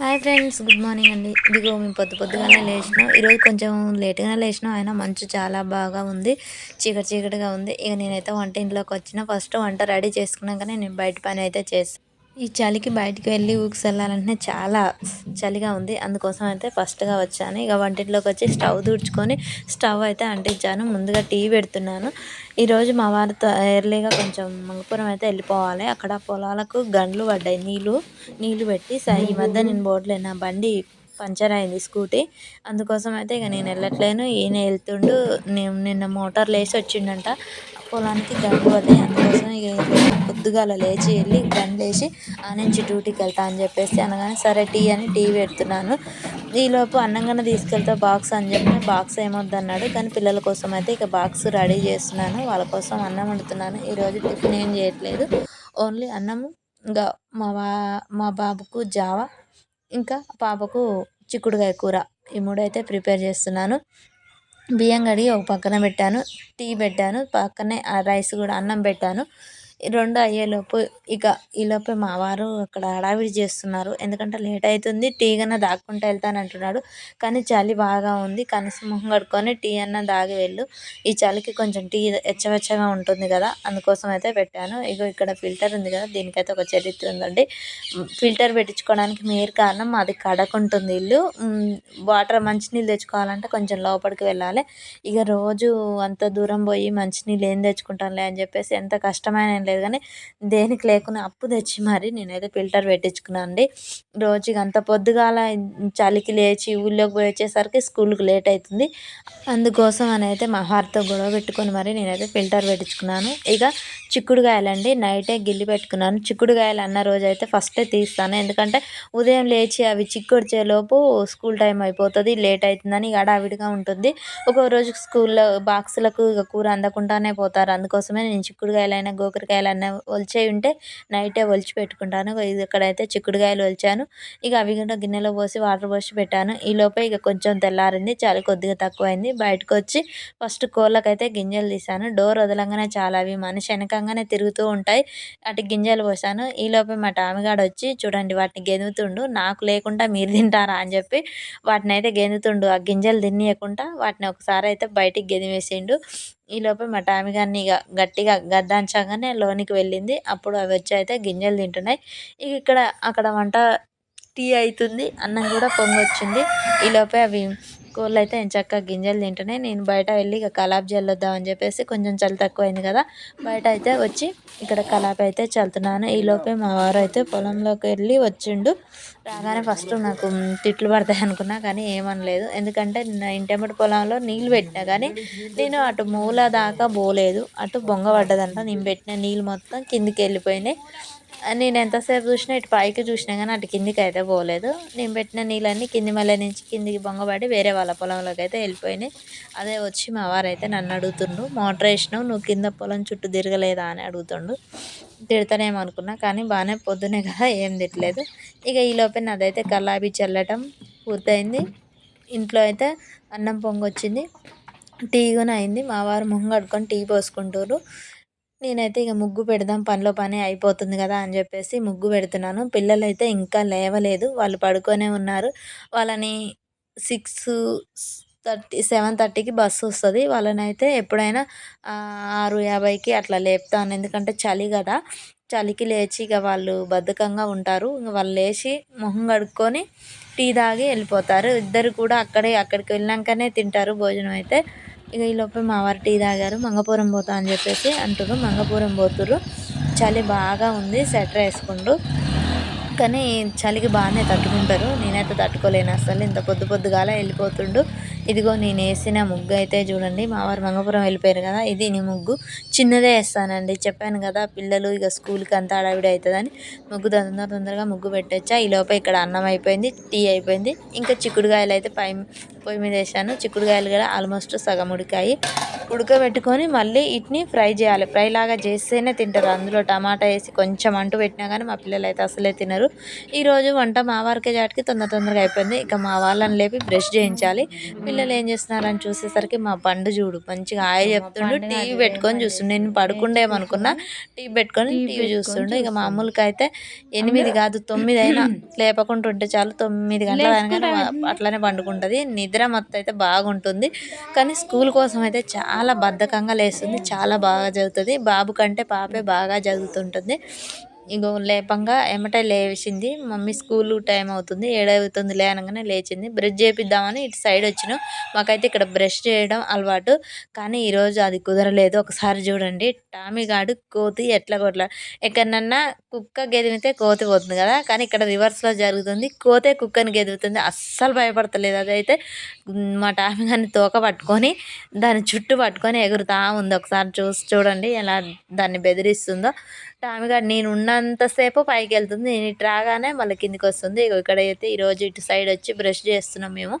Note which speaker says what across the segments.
Speaker 1: Hi friends good morning అండి. ఇదిగో మేము పొద్దు పొద్దుగానే లేచినాం. ఈరోజు కొంచెం లేట్గానే లేచినాం. అయినా మంచు చాలా బాగా ఉంది. చీకటి చీకటిగా ఉంది. ఇక నేనైతే వంట ఇంట్లోకి వచ్చిన. ఫస్ట్ వంట రెడీ చేసుకున్నాకనే నేను బయట పని అయితే చేస్తాను ఈ చలికి బయటికి వెళ్ళి ఊకి వెళ్ళాలంటే చాలా చలిగా ఉంది. అందుకోసం అయితే ఫస్ట్గా వచ్చాను. ఇక వంటింట్లోకి వచ్చి స్టవ్ తుడుచుకొని స్టవ్ అయితే అంటించాను. ముందుగా టీ పెడుతున్నాను. ఈరోజు మా వారితో ఎర్లీగా కొంచెం మంగపురం అయితే వెళ్ళిపోవాలి. అక్కడ పొలాలకు గండ్లు పడ్డాయి. నీళ్ళు నీళ్ళు పెట్టి ఈ మధ్య నేను బోట్లే నా బండి పంచర్ అయింది స్కూటీ. అందుకోసం అయితే ఇక నేను వెళ్ళట్లేను. ఈయన వెళ్తుండు. నేను నిన్న మోటార్ లేసి వచ్చిండంట. పొలానికి గండు పడ్డాయి అందుకోసం ఇక పొద్దుగాల లేచి వెళ్ళి గండు లేచి ఆ నుంచి డ్యూటీకి వెళ్తా అని చెప్పేసి అనగానే సరే టీ అని టీ పెడుతున్నాను. ఈలోపు అన్నంగానే తీసుకెళ్తా బాక్స్ అని చెప్పి బాక్స్ ఏమొద్దన్నాడు. కానీ పిల్లల కోసం అయితే ఇక బాక్స్ రెడీ చేస్తున్నాను. వాళ్ళ కోసం అన్నం వండుతున్నాను. ఈరోజు టిఫిన్ ఏం చేయట్లేదు. ఓన్లీ అన్నము ఇంకా మా బా మా బాబుకు జావా ఇంకా పాపకు చిక్కుడుకాయ కూర. ఈ మూడు అయితే ప్రిపేర్ చేస్తున్నాను. బియ్యం కడిగి ఒక పక్కన పెట్టాను టీ పెట్టాను పక్కనే ఆ రైస్ కూడా అన్నం పెట్టాను. రెండు అయ్యేలోపు ఇక ఈలోపే మా వారు అక్కడ హడావిడి చేస్తున్నారు. ఎందుకంటే లేట్ అవుతుంది టీ అన్న దాక్కుంటూ వెళ్తాను అంటున్నాడు. కానీ చలి బాగా ఉంది కనీసం మొహం కడుక్కొని టీ అన్న దాగి వెళ్ళు. ఈ చలికి కొంచెం టీ ఎచ్చవెచ్చగా ఉంటుంది కదా అందుకోసం అయితే పెట్టాను. ఇగో ఇక్కడ ఫిల్టర్ ఉంది కదా దీనికైతే ఒక చరిత్ర ఉందండి. ఫిల్టర్ పెట్టించుకోవడానికి మీరు కారణం అది కడకుంటుంది ఇల్లు. వాటర్ మంచినీళ్ళు తెచ్చుకోవాలంటే కొంచెం లోపలికి వెళ్ళాలి. ఇక రోజు అంత దూరం పోయి మంచినీళ్ళు ఏం తెచ్చుకుంటానులే అని చెప్పేసి ఎంత కష్టమైన లేదు కానీ దేనికి లేకుండా అప్పు తెచ్చి మరి నేనైతే ఫిల్టర్ పెట్టించుకున్నాను అండి. రోజుకి అంత పొద్దుగాల చలికి లేచి ఊళ్ళోకి పోయి వచ్చేసరికి స్కూల్కి లేట్ అవుతుంది అందుకోసం అని అయితే మా హార్ట్తో గొడవ పెట్టుకొని మరి నేనైతే ఫిల్టర్ పెట్టించుకున్నాను. ఇక చిక్కుడుకాయలండి. నైటే గిల్లి పెట్టుకున్నాను. చిక్కుడుకాయలు అన్న రోజు అయితే ఫస్టే తీస్తాను. ఎందుకంటే ఉదయం లేచి అవి చిక్కుడిచేలోపు స్కూల్ టైం అయిపోతుంది లేట్ అవుతుందని హడావిడిగా ఉంటుంది. ఒక రోజు స్కూల్లో బాక్సులకు ఇక కూర అందకుండానే పోతారు. అందుకోసమే నేను చిక్కుడుకాయలైనా చిక్కుడుకాయలన్న ఒలిచే ఉంటే నైటే ఒలిచి పెట్టుకుంటాను. ఇది ఇక్కడైతే చిక్కుడుకాయలు ఒలిచాను. ఇక అవి కూడా గిన్నెలో పోసి వాటర్ పోసి పెట్టాను. ఈ లోపే ఇక కొంచెం తెల్లారింది. చాలా కొద్దిగా తక్కువైంది. బయటకు వచ్చి ఫస్ట్ కోళ్ళకైతే గింజలు తీసాను. డోర్ వదలంగానే చాలా అవి మనిషి వెనకంగానే తిరుగుతూ ఉంటాయి. అటు గింజలు పోసాను. ఈలోపే మా టామిగాడు వచ్చి చూడండి వాటిని గెదుగుతుండు నాకు లేకుండా మీరు తింటారా అని చెప్పి వాటిని అయితే గెందుతుండు. ఆ గింజలు తినియకుండా వాటిని ఒకసారి అయితే బయటికి గెదివేసిండు. ఈలోపే మా టామిగాన్ని ఇక గట్టిగా గద్దాంచగానే లోనికి వెళ్ళింది. అప్పుడు అవి వచ్చి అయితే గింజలు తింటున్నాయి. ఇక ఇక్కడ అక్కడ వంట టీ అవుతుంది. అన్నం కూడా పొంగొచ్చింది. ఈలోపే అవి కోళ్ళు అయితే ఎంచక్క గింజలు తింటున్నాయి నేను బయట వెళ్ళి ఇక కలాప్ చల్లొద్దామని చెప్పేసి కొంచెం చలి తక్కువైంది కదా బయట అయితే వచ్చి ఇక్కడ కలాప్ అయితే చల్లుతున్నాను. ఈలోపే మా వారు అయితే పొలంలోకి వెళ్ళి వచ్చిండు. రాగానే ఫస్ట్ నాకు తిట్లు పడతాయి అనుకున్నా కానీ ఏమనలేదు. ఎందుకంటే నా ఇంటెమ్మటి పొలంలో నీళ్ళు పెట్టినా కానీ నేను అటు మూల దాకా పోలేదు. అటు బొంగ పడ్డదంట. నేను పెట్టిన నీళ్ళు మొత్తం కిందికి వెళ్ళిపోయినాయి. నేను ఎంతసేపు చూసినా ఇటు పైకి చూసినా కానీ అటు కిందికి అయితే పోలేదు. నేను పెట్టిన నీళ్ళన్నీ కింది మళ్ళీ నుంచి కిందికి బొంగబడి వేరే వాళ్ళ పొలంలోకి అయితే వెళ్ళిపోయినాయి. అదే వచ్చి మా వారు అయితే నన్ను అడుగుతుండు మోటార్ వేసినావు నువ్వు కింద పొలం చుట్టూ తిరగలేదా? అని అడుగుతుండు. తిడతానేమో అనుకున్నా కానీ బాగానే పొద్దునే కదా ఏం తిట్టలేదు. ఇక ఈలోపే నాదైతే కల్లాబి చల్లటం పూర్తయింది. ఇంట్లో అయితే అన్నం పొంగొచ్చింది. టీ కూడా అయింది. మా వారు మొహం కడుక్కొని టీ పోసుకుంటారు నేనైతే ఇక ముగ్గు పెడదాం పనిలో పని అయిపోతుంది కదా అని చెప్పేసి ముగ్గు పెడుతున్నాను. పిల్లలైతే ఇంకా లేవలేదు వాళ్ళు పడుకొనే ఉన్నారు. వాళ్ళని సిక్స్ థర్టీ సెవెన్ థర్టీకి బస్సు వస్తుంది. వాళ్ళని అయితే ఎప్పుడైనా ఆరు యాభైకి అట్లా లేపుతాను. ఎందుకంటే చలి కదా. చలికి లేచి ఇక వాళ్ళు బద్ధకంగా ఉంటారు. ఇంక వాళ్ళు లేచి మొహం కడుక్కొని టీ తాగి వెళ్ళిపోతారు. ఇద్దరు కూడా అక్కడే అక్కడికి వెళ్ళాకనే తింటారు భోజనం అయితే. ఇక ఈలోపే మా వారు టీ తాగారు మంగపురం పోతా అని చెప్పేసి అంటారు మంగపురం పోతురు చలి బాగా ఉంది స్వెటర్ వేసుకుండు. కానీ చలికి బాగానే తట్టుకుంటారు. నేనైతే తట్టుకోలేను అసలు. ఇంత పొద్దు పొద్దుగాల వెళ్ళిపోతుండు. ఇదిగో నేను వేసిన ముగ్గు అయితే చూడండి. మా వారు మంగపురం వెళ్ళిపోయారు కదా ఇది నీ ముగ్గు. చిన్నదే వేస్తానండి. చెప్పాను కదా పిల్లలు ఇక స్కూల్కి అంతా అడావిడి అవుతుందని. ముగ్గు తొందర తొందరగా ముగ్గు పెట్టచ్చా? ఈ లోపల ఇక్కడ అన్నం అయిపోయింది టీ అయిపోయింది. ఇంకా చిక్కుడుగాయలు అయితే పై పొయ్యి మీద వేసాను. చిక్కుడుకాయలు కూడా ఆల్మోస్ట్ సగం ఉడికాయి. ఉడకబెట్టుకొని మళ్ళీ వీటిని ఫ్రై చేయాలి. ఫ్రై లాగా చేస్తేనే తింటారు. అందులో టమాటా వేసి కొంచెం అంటు పెట్టినా కానీ మా పిల్లలు అయితే అసలే తినరు. ఈరోజు వంట మా వారికే జాటికి తొందర తొందరగా అయిపోయింది. ఇక మా వాళ్ళని లేపి బ్రష్ చేయించాలి. పిల్లలు ఏం చేస్తున్నారని చూసేసరికి మా పండు చూడు మంచిగా ఆయ చెప్తుండు. టీవీ పెట్టుకొని చూస్తుండే. నేను పడుకుండేమనుకున్నా టీవీ పెట్టుకొని టీవీ చూస్తుండు. ఇక మామూలుగా అయితే ఎనిమిది కాదు తొమ్మిది అయినా లేపకుండా ఉంటే చాలు తొమ్మిది గంటల అట్లనే పండుకుంటుంది. నిద్ర మొత్తం అయితే బాగుంటుంది. కానీ స్కూల్ కోసం అయితే చాలా బద్ధకంగా లేస్తుంది. చాలా బాగా చదువుతుంది. బాబు కంటే పాపే బాగా చదువుతుంటుంది. ఇగో లేపంగా ఎమ్మటే లేచింది. మమ్మీ స్కూల్ టైం అవుతుంది. ఏడవుతుంది లేనగానే లేచింది. బ్రష్ చేపిద్దామని ఇటు సైడ్ వచ్చిన. మాకైతే ఇక్కడ బ్రష్ చేయడం అలవాటు. కానీ ఈరోజు అది కుదరలేదు. ఒకసారి చూడండి. టామీగాడు కోతి ఎట్లా కొట్ల. ఎక్కడన్నా కుక్క గెదిమితే కోతి పోతుంది కదా. కానీ ఇక్కడ రివర్స్లో జరుగుతుంది. కోతే కుక్కని గెదుగుతుంది అస్సలు భయపడతలేదు. అదైతే మా టామీగాని తోక పట్టుకొని దాని చుట్టూ పట్టుకొని ఎగురుతా ఉంది. ఒకసారి చూసి చూడండి ఎలా దాన్ని బెదిరిస్తుందో. టామీగాడు నేను నేను ఉన్నంతసేపు పైకి వెళ్తుంది. నేను ఇటు రాగానే మళ్ళీ కిందికి వస్తుంది. ఇక్కడైతే ఈరోజు ఇటు సైడ్ వచ్చి బ్రష్ చేస్తున్నాం మేము.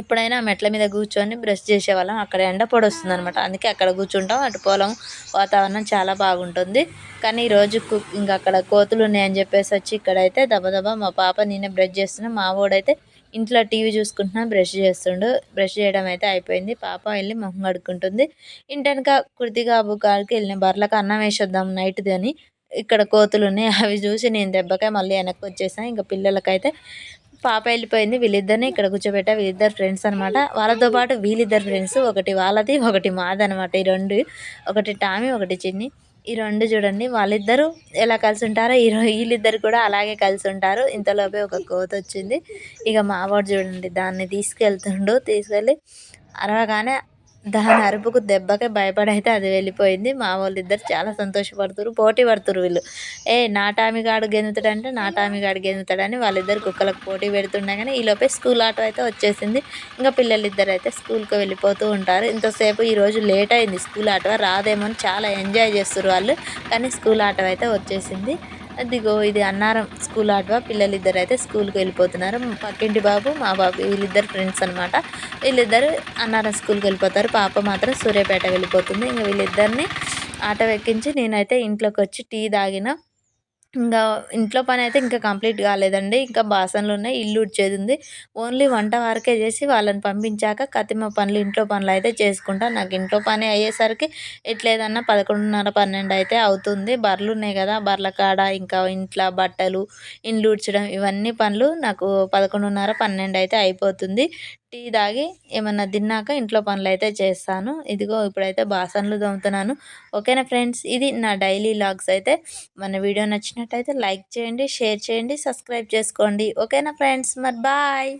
Speaker 1: ఎప్పుడైనా మెట్ల మీద కూర్చొని బ్రష్ చేసేవాళ్ళం అక్కడ ఎండ పొడొస్తుంది అనమాట అందుకే అక్కడ కూర్చుంటాం. అటు పొలం వాతావరణం చాలా బాగుంటుంది. కానీ ఈరోజు ఇంకా అక్కడ కోతులు ఉన్నాయని చెప్పేసి వచ్చి ఇక్కడైతే దబదబా మా పాప నేనే బ్రష్ చేస్తున్నా. మా వాడైతే ఇంట్లో టీవీ చూసుకుంటున్నా బ్రష్ చేస్తుండు. బ్రష్ చేయడం అయితే అయిపోయింది. పాప వెళ్ళి మొహం కడుక్కుంటుంది. ఇంటనక కుర్తిగా కాడికి వెళ్ళిన బర్లకు అన్నం వేసేద్దాం నైట్ది అని ఇక్కడ కోతులు ఉన్నాయి అవి చూసి నేను దెబ్బకాయ మళ్ళీ వెనక్కి వచ్చేసాను ఇంకా పిల్లలకైతే పాప వెళ్ళిపోయింది వీళ్ళిద్దరిని ఇక్కడ కూర్చోబెట్టా. వీళ్ళిద్దరు ఫ్రెండ్స్ అనమాట వాళ్ళతో పాటు వీళ్ళిద్దరు ఫ్రెండ్స్ ఒకటి వాళ్ళది ఒకటి మాది అనమాట ఈ రెండు ఒకటి టామీ ఒకటి చిన్ని. ఈ రెండు చూడండి వాళ్ళిద్దరూ ఎలా కలిసి ఉంటారో ఈ వీళ్ళిద్దరు కూడా అలాగే కలిసి ఉంటారు. ఇంతలోపే ఒక కోత వచ్చింది. ఇక మావాడు చూడండి దాన్ని తీసుకెళ్తుండు తీసుకెళ్ళి అరవగానే దాని అరుపుకు దెబ్బకి భయపడైతే అది వెళ్ళిపోయింది. మా వాళ్ళు ఇద్దరు చాలా సంతోషపడుతురు పోటీ పడుతురు వీళ్ళు. ఏ నా టామిగాడు గెంతుతాడంటే నా టామిగాడు గెంతుతాడని వాళ్ళిద్దరు కుక్కలకు పోటీ పెడుతుండే కానీ ఈలోపే స్కూల్ ఆటో అయితే వచ్చేసింది. ఇంకా పిల్లలు ఇద్దరు అయితే స్కూల్కి వెళ్ళిపోతూ ఉంటారు. ఇంతసేపు ఈరోజు లేట్ అయింది. స్కూల్ ఆటో రాదేమో అని చాలా ఎంజాయ్ చేస్తారు వాళ్ళు. కానీ స్కూల్ ఆటో అయితే వచ్చేసింది. అదిగో ఇది అన్నారం స్కూల్ ఆటవా పిల్లలు ఇద్దరు అయితే స్కూల్కి వెళ్ళిపోతున్నారు. పక్కింటి బాబు మా బాబు వీళ్ళిద్దరు ఫ్రెండ్స్ అనమాట వీళ్ళిద్దరు అన్నారం స్కూల్కి వెళ్ళిపోతారు. పాప మాత్రం సూర్యాపేట వెళ్ళిపోతుంది. ఇంకా వీళ్ళిద్దరిని ఆటో ఎక్కించి నేనైతే ఇంట్లోకి వచ్చి టీ తాగిన ఇంకా ఇంట్లో పని అయితే ఇంకా కంప్లీట్ కాలేదండి. ఇంకా బాసనలు ఉన్నాయి ఇల్లు ఉడ్చేది ఉంది. ఓన్లీ వంట వరకే చేసి వాళ్ళని పంపించాక కతిమ పనులు ఇంట్లో పనులు అయితే చేసుకుంటా. నాకు ఇంట్లో పని అయ్యేసరికి ఎట్లేదన్నా పదకొండున్నర పన్నెండు అయితే అవుతుంది. బర్రెలు ఉన్నాయి కదా బర్రెల కాడ ఇంకా ఇంట్లో బట్టలు ఇండ్లు ఉడ్చడం ఇవన్నీ పనులు నాకు పదకొండున్నర పన్నెండు అయితే అయిపోతుంది. టీ తాగి ఏమన్నా తిన్నాక ఇంట్లో పనులు అయితే చేస్తాను. ఇదిగో ఇప్పుడైతే బాసన్లు తోముతున్నాను. ఓకేనా ఫ్రెండ్స్? ఇది నా డైలీ లాగ్స్ అయితే. మన వీడియో నచ్చినట్టయితే లైక్ చేయండి షేర్ చేయండి సబ్స్క్రైబ్ చేసుకోండి. ఓకేనా ఫ్రెండ్స్? మరి బాయ్.